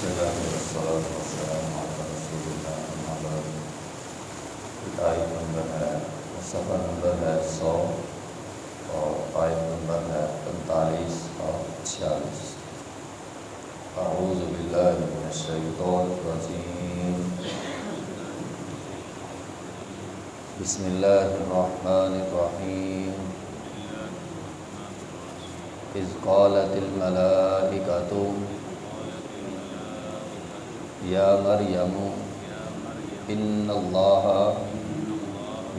بسم الله والصلاة والسلام على رسول نمبر ہے صفحہ نمبر ہے سو اور آیت نمبر ہے پینتالیس اور چھیالیس اعوذ باللہ من الشیطان الرجیم بسم اللہ الرحمن الرحیم اذ قالت الملائکۃ يا مريم إن الله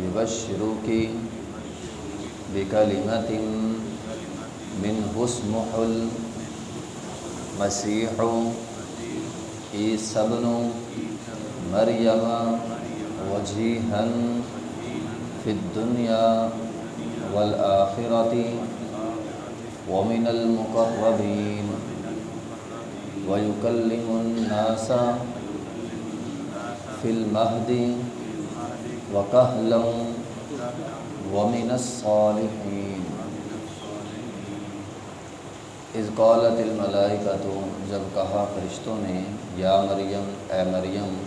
يبشرك بكلمة منه اسمه المسيح عيسى بن مريم وجيها في الدنيا والآخرة ومن المقربين. ويكلم الناس في المهد وكهلا ومن الصالحين اذ قالت الملائکۃ جب کہا فرشتوں نے، یا مریم، اے مریم،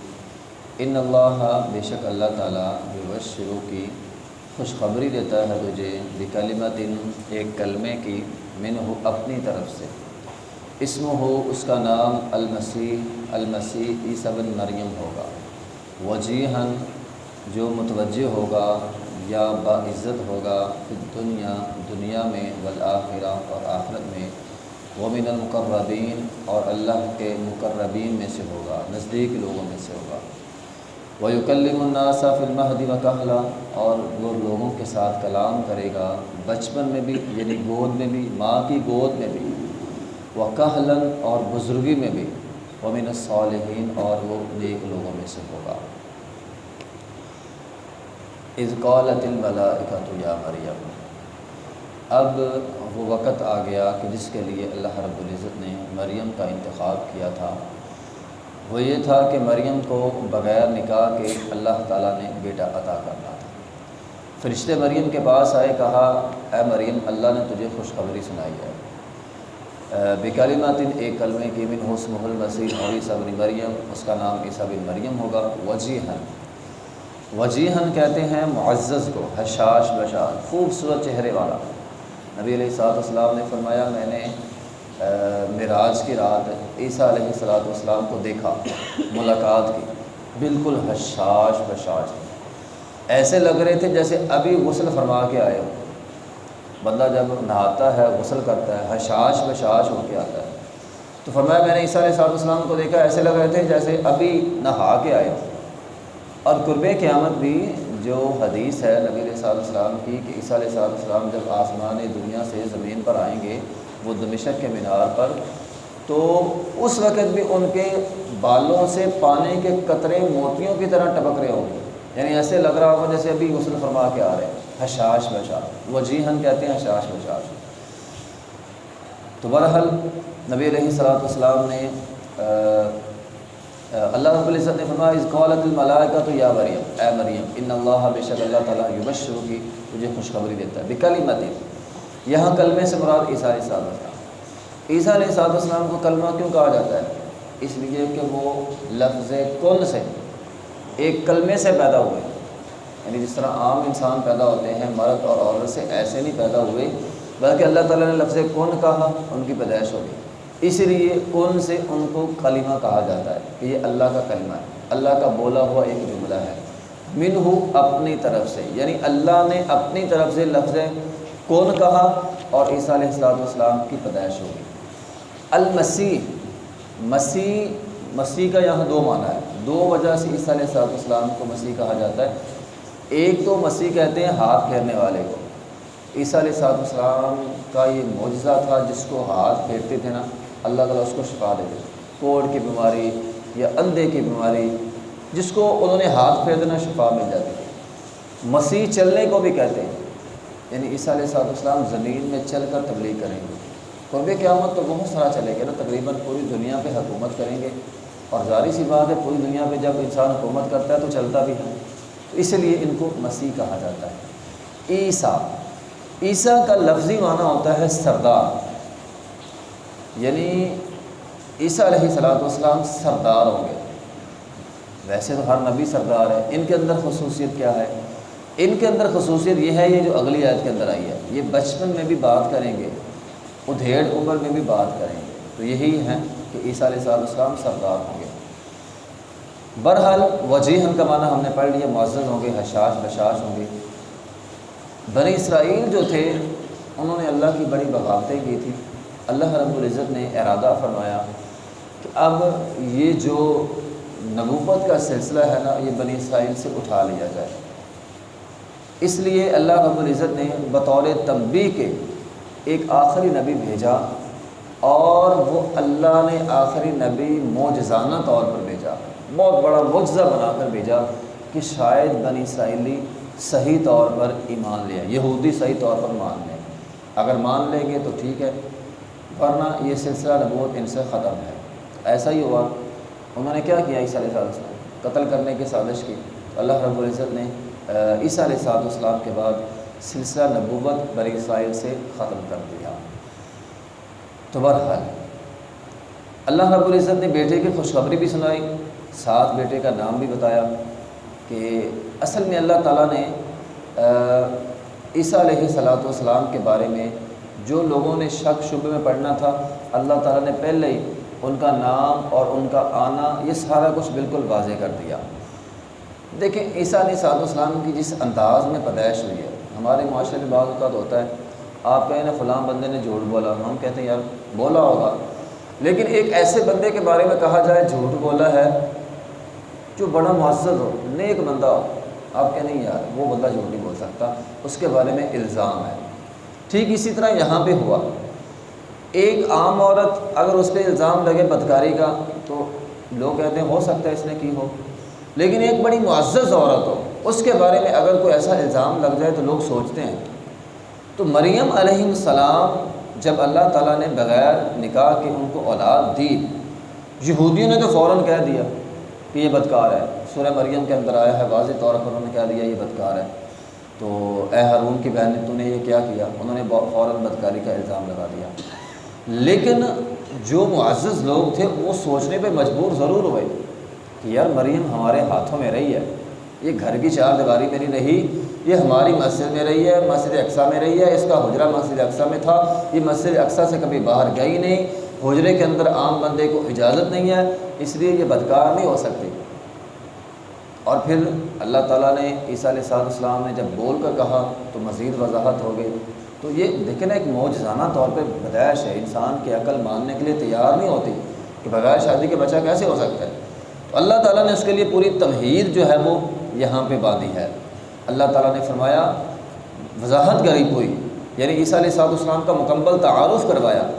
ان اللہ بے شک اللہ تعالیٰ بشرو کی خوشخبری دیتا ہے تجھے بکلمت ایک کلمے کی من ہو اپنی طرف سے۔ اسم ہو، اس کا نام المسیح المسیح عیسی بن مریم ہوگا۔ وجیہن جو متوجہ ہوگا یا باعزت ہوگا پھر دنیا دنیا میں، والآخرہ اور آخرت میں ومن المقربین اور اللہ کے مقربین میں سے ہوگا، نزدیک لوگوں میں سے ہوگا۔ وَيُكَلِّمُ النَّاسَ فِي الْمَهْدِ وَكَهْلًا اور وہ لوگوں کے ساتھ کلام کرے گا، بچپن میں بھی یعنی گود میں بھی، ماں کی گود میں بھی۔ وہ کہلن اور بزرگی میں بھی ومن الصالحین اور وہ نیک لوگوں میں سے ہوگا۔ اذ قالت الملائکۃ یا مریم، اب وہ وقت آ گیا کہ جس کے لیے اللہ رب العزت نے مریم کا انتخاب کیا تھا۔ وہ یہ تھا کہ مریم کو بغیر نکاح کے اللہ تعالیٰ نے بیٹا عطا کرنا تھا۔ فرشتے مریم کے پاس آئے، کہا، اے مریم، اللہ نے تجھے خوشخبری سنائی ہے۔ بکالمات ایک کلمے کی من حسم المسیح عیسیٰ بن مریم، اس کا نام عیسیٰ بن مریم ہوگا وجیحن وجیحن کہتے ہیں معزز کو، حشاش بشاش، خوبصورت چہرے والا۔ نبی علیہ صاحب السلام نے فرمایا، میں نے معراج کی رات عیسیٰ علیہ السلاۃ والسلام کو دیکھا، ملاقات کی۔ بالکل حشاش بشاش۔ ایسے لگ رہے تھے جیسے ابھی غسل فرما کے آئے ہو بندہ جب نہاتا ہے، غسل کرتا ہے، حشاش بشاش ہو کے آتا ہے۔ تو فرمایا، میں نے عیسیٰ علیہ صاحب السلام کو دیکھا، ایسے لگ رہے تھے جیسے ابھی نہا کے آئے۔ اور قرب قیامت بھی جو حدیث ہے نبی علیہ صاحب السلام کی کہ عیسیٰ علیہ صاحب السلام جب آسمان دنیا سے زمین پر آئیں گے، وہ دمشق کے مینار پر، تو اس وقت بھی ان کے بالوں سے پانی کے قطرے موتیوں کی طرح ٹپک رہے ہوں گے۔ یعنی ایسے لگ رہا ہوگا جیسے ابھی غسل فرما کے آ رہے ہیں۔ حشاش بشاش وہ کہتے ہیں حشاش بشاش تو برحال نبی علیہ صلاۃ والسلام نے اللہ رب العزت نے فرمایا اس قولت الملائکہ تو یا مریم، اے مریم، ان اللہ بے شک اللہ تعالیٰ یبشرو کی تجھے خوشخبری دیتا ہے۔ بکلمت یہاں کلمے سے مراد عیسیٰ علیہ صاحب السلام عیسیٰ علیہ صاحب السلام کو کلمہ کیوں کہا جاتا ہے؟ اس لیے کہ وہ لفظ کن سے، ایک کلمے سے پیدا ہوئے۔ یعنی جس طرح عام انسان پیدا ہوتے ہیں، مرد اور عورت سے ایسے نہیں پیدا ہوئے، بلکہ اللہ تعالیٰ نے لفظ کن کہا؟ ان کی پیدائش ہو گئی۔ اسی لیے کن سے ان کو کلمہ کہا جاتا ہے؟ کہ یہ اللہ کا کلمہ ہے۔ اللہ کا بولا ہوا ایک جملہ ہے۔ من ہو اپنی طرف سے یعنی اللہ نے اپنی طرف سے لفظ کون کہا؟ اور عیسیٰ علیہ السلاۃ والسلام کی پیدائش ہوگی المسیح، مسیح مسیح کا یہاں دو معنی ہے۔ دو وجہ سے عیسیٰ علیہ السلاۃ والسلام کو مسیح کہا جاتا ہے۔ ایک تو مسیح کہتے ہیں ہاتھ پھیرنے والے کو۔ عیسیٰ علیہ السلاۃ والسلام کا یہ معجزہ تھا، جس کو ہاتھ پھیرتے تھے نا، اللہ تعالیٰ اس کو شفا دیتے کوڑ کی بیماری یا اندھے کی بیماری، جس کو انہوں نے ہاتھ پھیر دینا شفا مل جاتی تھی۔ مسیح چلنے کو بھی کہتے ہیں۔ یعنی عیسیٰ علیہ صاحب السلام زمین میں چل کر تبلیغ کریں گے۔ قرب قیامت تو بہت سارا چلے گا نا، تقریباً پوری دنیا پہ حکومت کریں گے۔ اور ظاہری سی بات ہے، پوری دنیا پہ جب انسان حکومت کرتا ہے تو چلتا بھی ہے۔ تو اس لیے ان کو مسیح کہا جاتا ہے۔ عیسیٰ عیسیٰ کا لفظی معنی ہوتا ہے سردار۔ یعنی عیسیٰ علیہ صلاۃ والسلام سردار ہوں گے۔ ویسے تو ہر نبی سردار ہے۔ ان کے اندر خصوصیت کیا ہے؟ ان کے اندر خصوصیت یہ ہے، یہ جو اگلی آیت کے اندر آئی ہے، یہ بچپن میں بھی بات کریں گے، ادھیڑ عمر میں بھی بات کریں گے۔ تو یہی ہیں کہ عیسیٰ علیہ السلام سردار ہوں گے۔ برحال وجیحن کا معنی ہم نے پڑھ لیا، معزز ہوں گے، حشاش بشاش ہوں گے۔ بنی اسرائیل جو تھے، انہوں نے اللہ کی بڑی بغاوتیں کی تھی اللہ رب العزت نے ارادہ فرمایا کہ اب یہ جو نبوت کا سلسلہ ہے نا، یہ بنی اسرائیل سے اٹھا لیا جائے۔ اس لیے اللہ رب العزت نے بطور تنبی کے ایک آخری نبی بھیجا اور وہ اللہ نے آخری نبی موجزانہ طور پر بھیجا۔ بہت بڑا معجزہ بنا کر بھیجا کہ شاید بنی اسرائیلی صحیح طور پر ایمان لیا یہودی صحیح طور پر مان لیں اگر مان لیں گے تو ٹھیک ہے، ورنہ یہ سلسلہ نبوت ان سے ختم ہے۔ ایسا ہی ہوا۔ انہوں نے کیا کیا عیسیٰ علیہ السلام قتل کرنے کی سازش کی۔ اللہ رب العزت نے عیسیٰ علیہ صاحب السلام کے بعد سلسلہ نبوت بر اسرائیل سے ختم کر دیا۔ تو بہرحال، اللہ رب العزت نے بیٹے کی خوشخبری بھی سنائی۔ ساتھ بیٹے کا نام بھی بتایا کہ اصل میں اللہ تعالیٰ نے عیسیٰ علیہ صلاۃ والسلام کے بارے میں جو لوگوں نے شک شبہ میں پڑھنا تھا، اللہ تعالیٰ نے پہلے ہی ان کا نام اور ان کا آنا، یہ سارا کچھ بالکل واضح کر دیا۔ دیکھیں، عیسیٰ علیہ صلاحت والسلام کی جس انداز میں پیدائش ہوئی ہے، ہمارے معاشرے میں بعض اوقات ہوتا ہے، آپ کہیں نا فلاں بندے نے جھوٹ بولا، ہم کہتے ہیں، یار بولا ہوگا۔ لیکن ایک ایسے بندے کے بارے میں کہا جائے، جھوٹ بولا ہے جو بڑا معزز ہو، نیک بندہ ہو، آپ کہیں نہیں یار، وہ بندہ جھوٹ نہیں بول سکتا، اس کے بارے میں الزام ہے۔ ٹھیک اسی طرح یہاں پہ ہوا۔ ایک عام عورت اگر اس پہ الزام لگے بدکاری کا، تو لوگ کہتے ہیں ہو سکتا ہے اس نے کی ہو۔ لیکن ایک بڑی معزز عورت ہو، اس کے بارے میں اگر کوئی ایسا الزام لگ جائے تو لوگ سوچتے ہیں۔ تو مریم علیہ السلام جب اللہ تعالیٰ نے بغیر نکاح کے ان کو اولاد دی، یہودیوں نے تو فوراً کہہ دیا۔ کہ یہ بدکار ہے۔ سورہ مریم کے اندر آیا ہے، واضح طور پر انہوں نے کہہ دیا یہ بدکار ہے۔ تو اے ہارون کی بہن نے تو نے یہ کیا کیا؟ انہوں نے فوراً بدکاری کا الزام لگا دیا۔ لیکن جو معزز لوگ تھے، وہ سوچنے پہ مجبور ضرور ہوئے کہ یار مریم ہمارے ہاتھوں میں رہی ہے۔ یہ گھر کی چار دیواری میں نہیں رہی یہ ہماری مسجد میں رہی ہے، مسجد اقسا میں رہی ہے، اس کا حجرہ مسجد اقسا میں تھا۔ یہ مسجد اقسا سے کبھی باہر گئی نہیں۔ حجرے کے اندر عام بندے کو اجازت نہیں ہے، اس لیے یہ بدکار نہیں ہو سکتی اور پھر اللہ تعالیٰ نے عیسیٰ علیہ صاحب السلام نے جب بول کر کہا تو مزید وضاحت ہو گئی۔ تو یہ دیکھیں نا، ایک موجزانہ طور پہ بدائش ہے انسان کی عقل ماننے کے لیے تیار نہیں ہوتی کہ بغیر شادی کے بچہ کیسے ہو سکتا ہے۔ تو اللہ تعالیٰ نے اس کے لیے پوری تمہید جو ہے وہ یہاں پہ باندھی ہے۔ اللہ تعالیٰ نے فرمایا، وضاحت غریب ہوئی یعنی عیسیٰ علیہ صاحب السلام کا مکمل تعارف کروایا۔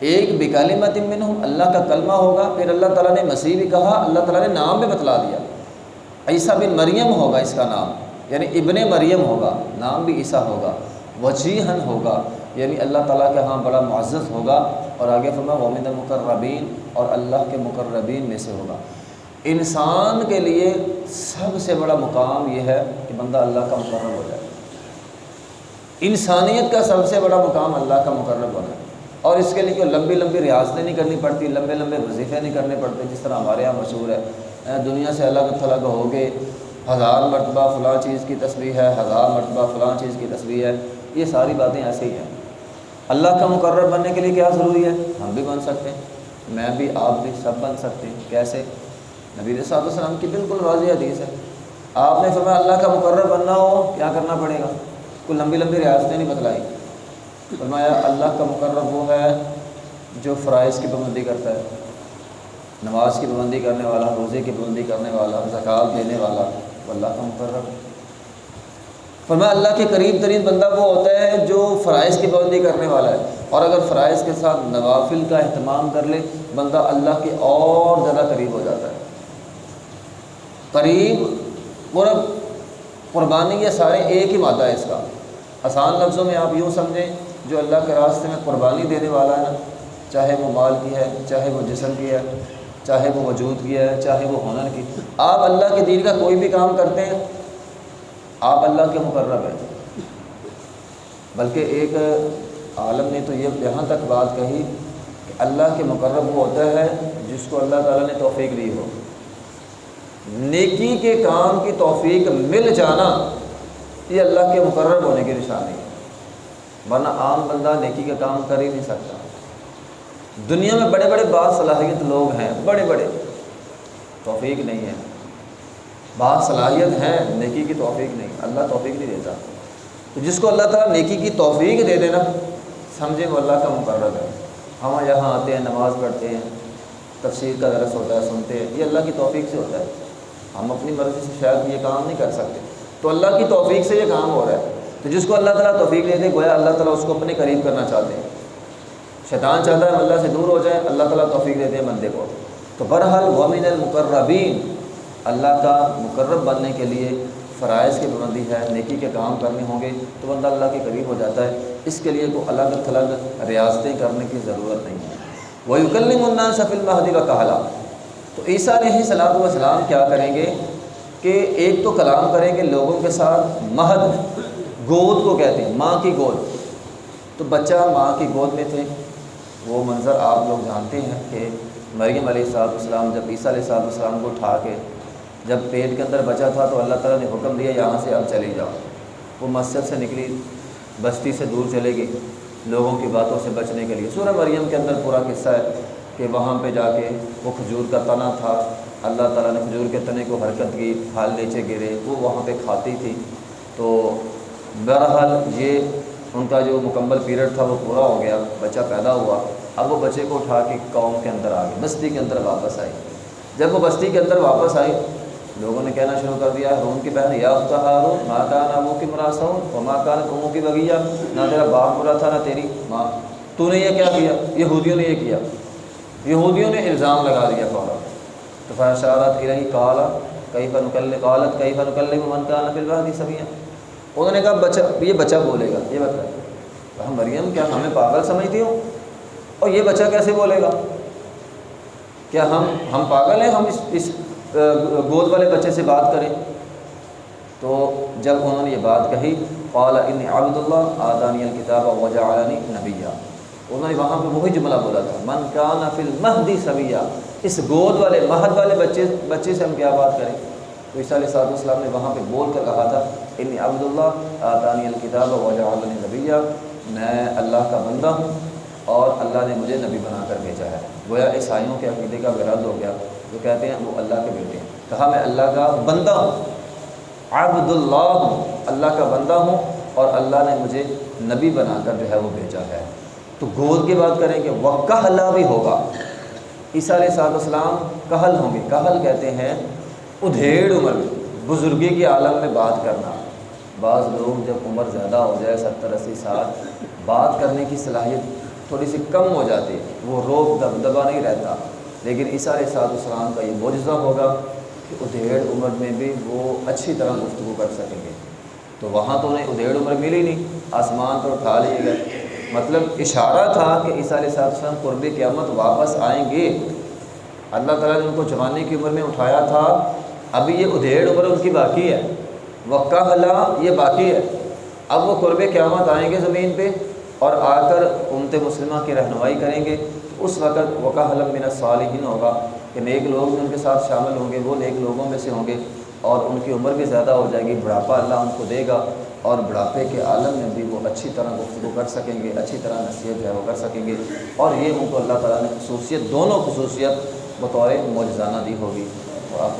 ایک بکالی متمن ہوں اللہ کا کلمہ ہوگا، پھر اللہ تعالیٰ نے مسیح بھی کہا، اللہ تعالیٰ نے نام بھی بتلا دیا۔ عیسیٰ بن مریم ہوگا اس کا نام یعنی ابن مریم ہوگا، نام بھی عیسیٰ ہوگا وجیحن ہوگا یعنی اللہ تعالیٰ کے ہاں بڑا معزز ہوگا اور آگے فرما ومن المقربین اور اللہ کے مقربین میں سے ہوگا۔ انسان کے لیے سب سے بڑا مقام یہ ہے کہ بندہ اللہ کا مقرر ہو جائے۔ انسانیت کا سب سے بڑا مقام اللہ کا مقرر ہونا۔ ہے اور اس کے لیے کوئی لمبی لمبی ریاستیں نہیں کرنی پڑتی، لمبے لمبے وظیفے نہیں کرنے پڑتے، جس طرح ہمارے یہاں مشہور ہے دنیا سے الگ تھلگ ہو گئے، ہزار مرتبہ فلاں چیز کی تصویر ہے، ہزار مرتبہ فلاں چیز کی تصویر ہے، یہ ساری باتیں ایسے ہی ہیں۔ اللہ کا مقرر بننے کے لیے کیا ضروری ہے؟ ہم بھی بن سکتے ہیں، میں بھی، آپ بھی، سب بن سکتے ہیں، کیسے؟ نبی صاحب السلام کی بالکل واضح حدیث ہے۔ آپ نے فرمایا اللہ کا مقرر بننا ہو، کیا کرنا پڑے گا؟ کوئی لمبی لمبی ریاستیں نہیں بتلائی۔ فرمایا، اللہ کا مقرر وہ ہے جو فرائض کی پابندی کرتا ہے، نماز کی پابندی کرنے والا، روزے کی پابندی کرنے والا زکوٰۃ دینے والا وہ اللہ کا مقرر۔ فرمایا، اللہ کے قریب ترین بندہ وہ ہوتا ہے جو فرائض کی پابندی کرنے والا ہے۔ اور اگر فرائض کے ساتھ نوافل کا اہتمام کر لے، بندہ اللہ کے اور زیادہ قریب ہو جاتا ہے۔ قریب پورا قربانی یہ سارے ایک ہی مادہ ہے اس کا۔ آسان لفظوں میں آپ یوں سمجھیں جو اللہ کے راستے میں قربانی دینے والا ہے نا چاہے وہ مال کی ہے، چاہے وہ جسم کی ہے، چاہے وہ وجود کی ہے، چاہے وہ ہنر کی۔ آپ اللہ کے دین کا کوئی بھی کام کرتے ہیں، آپ اللہ کے مقرب ہیں۔ بلکہ ایک عالم نے تو یہ یہاں تک بات کہی کہ اللہ کے مقرب وہ ہوتا ہے جس کو اللہ تعالیٰ نے توفیق دی ہو۔ نیکی کے کام کی توفیق مل جانا یہ اللہ کے مقرر ہونے کی نشانی ہے۔ ورنہ عام بندہ نیکی کا کام کر ہی نہیں سکتا۔ دنیا میں بڑے بڑے بعض صلاحیت لوگ ہیں، بڑے بڑے۔ توفیق نہیں ہے۔ بعض صلاحیت ہیں نیکی کی توفیق نہیں۔ اللہ توفیق نہیں دیتا۔ تو جس کو اللہ تعالیٰ نیکی کی توفیق دے دینا سمجھے وہ اللہ کا مقرر ہے۔ ہم یہاں آتے ہیں، نماز پڑھتے ہیں، تفسیر کا درس ہوتا ہے، سنتے ہیں۔ یہ اللہ کی توفیق سے ہوتا ہے۔ ہم اپنی مرضی سے شاید یہ کام نہیں کر سکتے۔ تو اللہ کی توفیق سے یہ کام ہو رہا ہے۔ تو جس کو اللہ تعالیٰ توفیق دے دے، گویا اللہ تعالیٰ اس کو اپنے قریب کرنا چاہتے ہیں۔ شیطان چاہتا ہے اللہ سے دور ہو جائے اللہ تعالیٰ توفیق دیتے ہیں بندے کو۔ تو برحال ومن المقربین، اللہ کا مقرب بننے کے لیے فرائض کی پابندی ہے، نیکی کے کام کرنے ہوں گے، تو بندہ اللہ کے قریب ہو جاتا ہے۔ اس کے لیے کوئی الگ تھلگ ریاستیں کرنے کی ضرورت نہیں ہے۔ وہ یکلم النا سفل مہدی کا کہلا تو عیسیٰ علیہ صلاح وسلام کیا کریں گے؟ کہ ایک تو کلام کریں گے لوگوں کے ساتھ مہد۔ گود کو کہتے ہیں، ماں کی گود۔ تو بچہ ماں کی گود میں تھے۔ وہ منظر آپ لوگ جانتے ہیں کہ مریم علیہ صاحب السلام جب عیسیٰ علیہ صاحب السلام کو اٹھا کے جب پیٹ کے اندر بچا تھا تو اللہ تعالیٰ نے حکم دیا، یہاں سے اب چلی جاؤ۔ وہ مسجد سے نکلی، بستی سے دور چلے گی لوگوں کی باتوں سے بچنے کے لیے۔ سورہ مریم کے اندر پورا قصہ ہے کہ وہاں پہ جا کے وہ کھجور کا تنا تھا۔ اللہ تعالیٰ نے کھجور کے تنے کو حرکت کی پھال نیچے گرے، وہ وہاں پہ کھاتی تھی۔ تو بہرحال یہ ان کا جو مکمل پیریڈ تھا وہ پورا ہو گیا، بچہ پیدا ہوا۔ اب وہ بچے کو اٹھا کے قوم کے اندر آ گئی بستی کے اندر واپس آئی جب وہ بستی کے اندر واپس آئی لوگوں نے کہنا شروع کر دیا روم کی بہن، یا اختا ہارون ماں کا نا منہ کی مراسا ہوں وہ ماں کا نا کی بگیا نہ تیرا باپ برا تھا نہ تیری ماں۔ تو نے یہ کیا کیا؟ یہودیوں نے یہ کیا۔ یہودیوں نے الزام لگا دیا فوراً۔ تو فاشارت الہی کالا کئی فن کل قالت کئی فنکل من کا نفل بہدی سبیاں انہوں نے کہا بچہ یہ بچہ بولے گا، یہ بتا ہم مریم کیا ہمیں پاگل سمجھتی ہوں اور یہ بچہ کیسے بولے گا؟ کیا ہم ہم پاگل ہیں؟ ہم اس اس گود والے بچے سے بات کریں؟ تو جب انہوں نے یہ بات کہی، قال ان عبد اللہ آدانی الکتاب وجہ عالانی نبیہ انہوں نے وہاں پہ وہی جملہ بولا تھا، من کان فی المہدی سبیہ اس گود والے مہد والے بچے بچے سے ہم کیا بات کریں؟ تو عیسیٰ علیہ صاحب السلام نے وہاں پہ بول کر کہا تھا ان عبد اللہ آدانی الکتاب وجہ نبیہ میں اللہ کا بندہ ہوں اور اللہ نے مجھے نبی بنا کر بھیجا ہے۔ گویا عیسائیوں کے عقیدے کا برد ہو گیا۔ جو کہتے ہیں وہ اللہ کے بیٹے ہیں۔ کہا میں اللہ کا بندہ ہوں۔ عبد اللہ ہوں، اللہ کا بندہ ہوں اور اللہ نے مجھے نبی بنا کر جو ہے وہ بھیجا ہے۔ تو گود کی بات کریں کہ وہ کہلا بھی ہوگا۔ عیسیٰ علیہ صاحب السلام کہل ہوں گے۔ کہل کہتے ہیں، ادھیڑ عمر میں بزرگی کے عالم میں بات کرنا۔ بعض لوگ جب عمر زیادہ ہو جائے، ستر، اسی سال بات کرنے کی صلاحیت تھوڑی سی کم ہو جاتی ہے وہ روک دب دبا نہیں رہتا۔ لیکن عیسیٰ علیہ صاحب السلام کا یہ معجزہ ہوگا کہ ادھیڑ عمر میں بھی وہ اچھی طرح گفتگو کر سکیں گے۔ تو وہاں تو انہیں ادھیڑ عمر ملی نہیں، آسمان پر اٹھا لیے گئے۔ مطلب اشارہ تھا کہ عیسیٰ علیہ صاحب السلام قرب قیامت واپس آئیں گے۔ اللہ تعالیٰ نے ان کو جوانی کی عمر میں اٹھایا تھا۔ ابھی یہ ادھیڑ عمر ان کی باقی ہے۔ وقع حلا، یہ باقی ہے۔ اب وہ قرب قیامت آئیں گے زمین پہ اور آ کر امت مسلمہ کی رہنمائی کریں گے۔ تو اس وقت وقع حلم من صالحین ہوگا کہ نیک لوگ بھی ان کے ساتھ شامل ہوں گے، وہ نیک لوگوں میں سے ہوں گے اور ان کی عمر بھی زیادہ ہو جائے گی۔ بڑھاپا اللہ ان کو دے گا اور بڑھاپے کے عالم میں بھی وہ اچھی طرح گفتگو کر سکیں گے، اچھی طرح نصیحت جو ہے وہ کر سکیں گے۔ اور یہ ان کو اللہ تعالیٰ نے خصوصیت، دونوں خصوصیت بطور موجزانہ دی ہوگی۔ وہ آپ